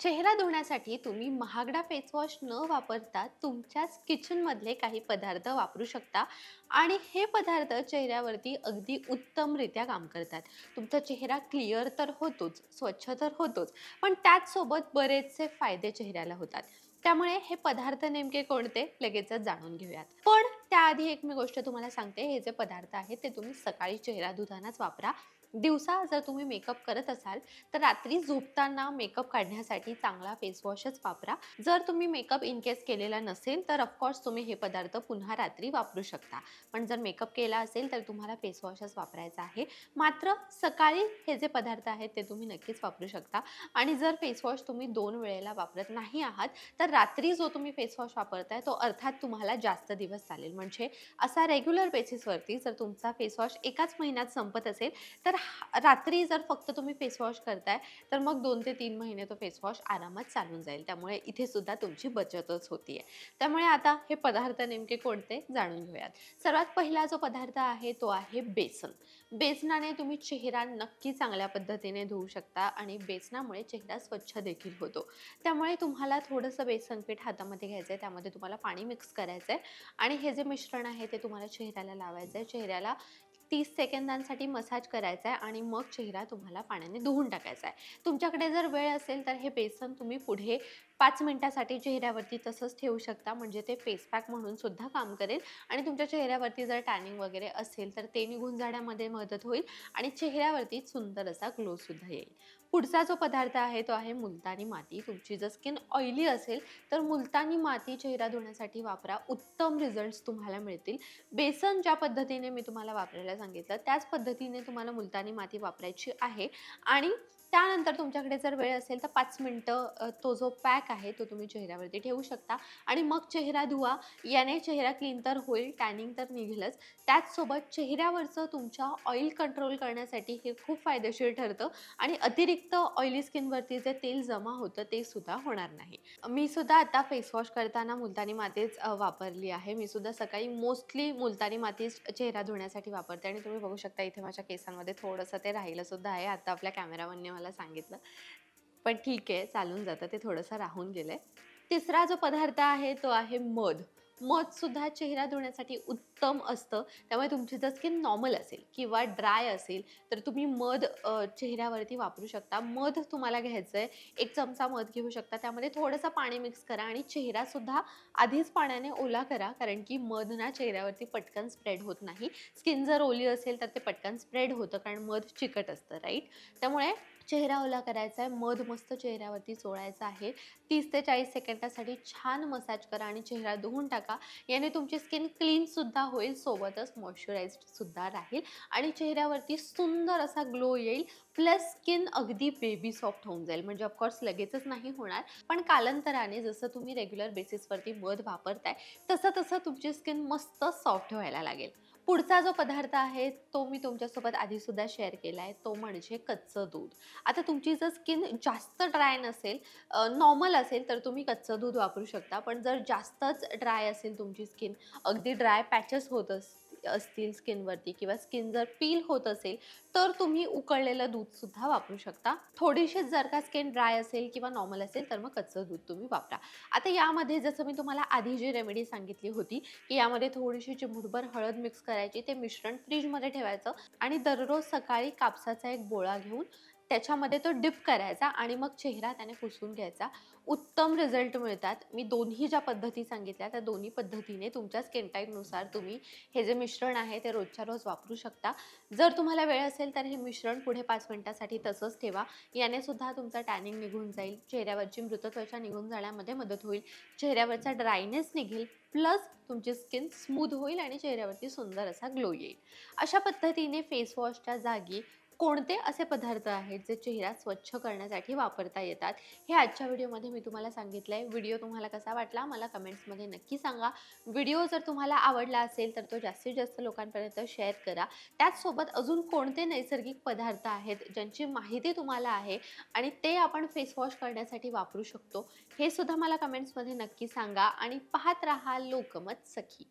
चेहरा धुण्यासाठी तुम्ही महागडा फेसवॉश न वापरता तुमच्याच किचनमधले काही पदार्थ वापरू शकता. आणि हे पदार्थ चेहऱ्यावरती अगदी उत्तमरित्या काम करतात. तुमचा चेहरा क्लिअर तर होतोच स्वच्छ तर होतोच पण त्याचसोबत बरेचसे फायदे चेहऱ्याला होतात. त्यामुळे हे पदार्थ नेमके कोणते? लगेचच जाणून घेऊयात. पण त्याआधी एक मी गोष्ट तुम्हाला सांगते. हे जे पदार्थ आहेत ते तुम्ही सकाळी चेहरा धुतानाच वापरा. दिवसा जर तुम्ही मेकअप करत असाल तर रात्री झोपताना मेकअप काढण्यासाठी चांगला फेसवॉशच वापरा. जर तुम्ही मेकअप इन केस केलेला नसेल तर ऑफकोर्स तुम्ही हे पदार्थ पुन्हा रात्री वापरू शकता. पण जर मेकअप केला असेल तर तुम्हाला फेसवॉशच वापरायचा आहे. मात्र सकाळी हे जे पदार्थ आहेत ते तुम्ही नक्कीच वापरू शकता. आणि जर फेसवॉश तुम्ही दोन वेळेला वापरत नाही आहात तर रात्री जो तुम्ही फेसवॉश वापरताय तो अर्थात तुम्हाला जास्त दिवस चालेल. म्हणजे असा रेग्युलर बेसिसवरती जर तुमचा फेसवॉश एकाच महिन्यात संपत असेल तर रात्री जर फक्त तुम्ही फेसवॉश करताय तर मग दोन ते तीन महिने तो फेसवॉश आरामात चालून जाईल. त्यामुळे इथे सुद्धा तुमची बचतच होती आहे त्यामुळे आता हे पदार्थ नेमके कोणते जाणून घेऊयात. सर्वात पहिला जो पदार्थ आहे तो आहे बेसन. बेसनाने तुम्ही चेहरा नक्की चांगल्या पद्धतीने धुवू शकता आणि बेसनामुळे चेहरा स्वच्छ देखील होतो. त्यामुळे तुम्हाला थोडंसं बेसन पीठ हातामध्ये घ्यायचं आहे त्यामध्ये तुम्हाला पाणी मिक्स करायचं आहे आणि हे जे मिश्रण आहे ते तुम्हाला चेहऱ्याला लावायचं आहे चेहऱ्याला तीस सेकंदांसाठी मसाज करायचा आहे आणि मग चेहरा तुम्हाला पाण्याने धुवून टाकायचा आहे. तुमच्याकडे जर वेळ असेल तर हे बेसन तुम्ही पुढे पाच मिनटासाठी चेहऱ्यावरती तसंच ठेवू शकता. म्हणजे ते फेस पॅक म्हणून सुद्धा काम करेल. आणि तुमच्या चेहऱ्यावरती जर टॅनिंग वगैरे असेल तर ते निघून जाण्यामध्ये मदत होईल आणि चेहऱ्यावरती सुंदर असा ग्लोसुद्धा येईल. पुढचा जो पदार्थ आहे तो आहे मुलतानी माती. तुमची जर स्किन ऑइली असेल तर मुलतानी माती चेहरा धुण्यासाठी वापरा. उत्तम रिझल्ट्स तुम्हाला मिळतील. बेसन ज्या पद्धतीने मी तुम्हाला वापरायला सांगितलं त्याच पद्धतीने तुम्हाला मुलतानी माती वापरायची आहे. आणि त्यानंतर तुमच्याकडे जर वेळ असेल तर पाच मिनटं तो जो पॅक आहे तो तुम्ही चेहऱ्यावरती ठेवू शकता. आणि मग चेहरा धुवा. याने चेहरा क्लीन तर होईल टॅनिंग तर निघेलच. त्याचसोबत चेहऱ्यावरचं तुमच्या ऑइल कंट्रोल करण्यासाठी हे खूप फायदेशीर ठरतं. आणि अतिरिक्त ऑइली स्किनवरती जे तेल जमा होतं ते सुद्धा होणार नाही. मी सुद्धा आता फेसवॉश करताना मुलतानी मातीच वापरली आहे. मी सुद्धा सकाळी मोस्टली मुलतानी मातीच चेहरा धुण्यासाठी वापरते. आणि तुम्ही बघू शकता इथे माझ्या केसांमध्ये थोडंसं ते राहिलं सुद्धा आहे. आता आपल्या कॅमेरामनने मला सांगितलं. पण ठीक आहे चालून जातं ते थोडंसं राहून गेलंय. तिसरा जो पदार्थ आहे तो आहे मध. मध सुद्धा चेहरा धुण्यासाठी उत्तम असतं. त्यामुळे तुमची जर स्किन नॉर्मल असेल किंवा ड्राय असेल तर तुम्ही मध चेहऱ्यावरती वापरू शकता. मध तुम्हाला घ्यायचं आहे एक चमचा मध घेऊ शकता. त्यामध्ये थोडंसं पाणी मिक्स करा आणि चेहरासुद्धा आधीच पाण्याने ओला करा कारण की मध ना चेहऱ्यावरती पटकन स्प्रेड होत नाही. स्किन जर ओली असेल तर ते पटकन स्प्रेड होतं कारण मध चिकट असतं राईट त्यामुळे चेहरा ओला करायचा आहे मध मस्त चेहऱ्यावरती चोळायचा आहे. तीस ते चाळीस सेकंदासाठी छान मसाज करा आणि चेहरा धुवून टाका. याने तुमची स्किन क्लीन सुद्धा होईल सोबतच मॉइश्चराइज्ड सुद्धा राहील आणि चेहऱ्यावरती सुंदर असा ग्लो येईल. प्लस स्किन अगदी बेबी सॉफ्ट होऊन जाईल. म्हणजे ऑफकोर्स लगेचच नाही होणार पण कालांतराने जसं तुम्ही रेग्युलर बेसिसवरती मध वापरताय तसं तसं तुमची स्किन मस्त सॉफ्ट व्हायला लागेल. पुढचा जो पदार्थ आहे तो मी तुमच्यासोबत आधीसुद्धा शेअर केला आहे तो म्हणजे कच्चं दूध. आता तुमची जर स्किन जास्त ड्राय नसेल नॉर्मल असेल तर तुम्ही कच्चं दूध वापरू शकता. पण जर जास्तच ड्राय असेल तुमची स्किन अगदी ड्राय पॅचेस होत अस असतील स्किनवरती किंवा स्किन जर पील होत असेल तर तुम्ही उकळलेलं दूध सुद्धा वापरू शकता. थोडीशी जर का स्किन ड्राय असेल किंवा नॉर्मल असेल तर मग कच्चं दूध तुम्ही वापरा. आता यामध्ये जसं मी तुम्हाला आधी जी रेमेडी सांगितली होती की यामध्ये थोडीशी चिमूटभर हळद मिक्स करायची ते मिश्रण फ्रीजमध्ये ठेवायचं आणि दररोज सकाळी कापसाचा एक बोळा घेऊन त्याच्यामध्ये तो डिप करायचा आणि मग चेहरा त्याने पुसून घ्यायचा. उत्तम रिझल्ट मिळतात. मी दोन्ही ज्या पद्धती सांगितल्या त्या दोन्ही पद्धतीने तुमच्या स्किन टाईपनुसार तुम्ही हे जे मिश्रण आहे ते रोजच्या रोज वापरू शकता. जर तुम्हाला वेळ असेल तर हे मिश्रण पुढे पाच मिनटासाठी तसंच ठेवा. याने सुद्धा तुमचा टॅनिंग निघून जाईल. चेहऱ्यावरची मृत त्वचा निघून जाण्यामध्ये मदत होईल. चेहऱ्यावरचा ड्रायनेस निघेल. प्लस तुमची स्किन स्मूथ होईल आणि चेहऱ्यावरती सुंदर असा ग्लो येईल. अशा पद्धतीने फेसवॉशच्या जागी कोणते असे पदार्थ आहेत जे चेहरा स्वच्छ करण्यासाठी वापरता येतात? हे आजच्या व्हिडिओमध्ये मी तुम्हाला सांगितलं आहे. व्हिडिओ तुम्हाला कसा वाटला मला कमेंट्समध्ये नक्की सांगा. व्हिडिओ जर तुम्हाला आवडला असेल तर तो जास्तीत जास्त लोकांपर्यंत शेअर करा. त्याचसोबत अजून कोणते नैसर्गिक पदार्थ आहेत ज्यांची माहिती तुम्हाला आहे आणि ते आपण फेसवॉश करण्यासाठी वापरू शकतो? हे सुद्धा मला कमेंट्समध्ये नक्की सांगा आणि पाहत राहा लोकमत सखी.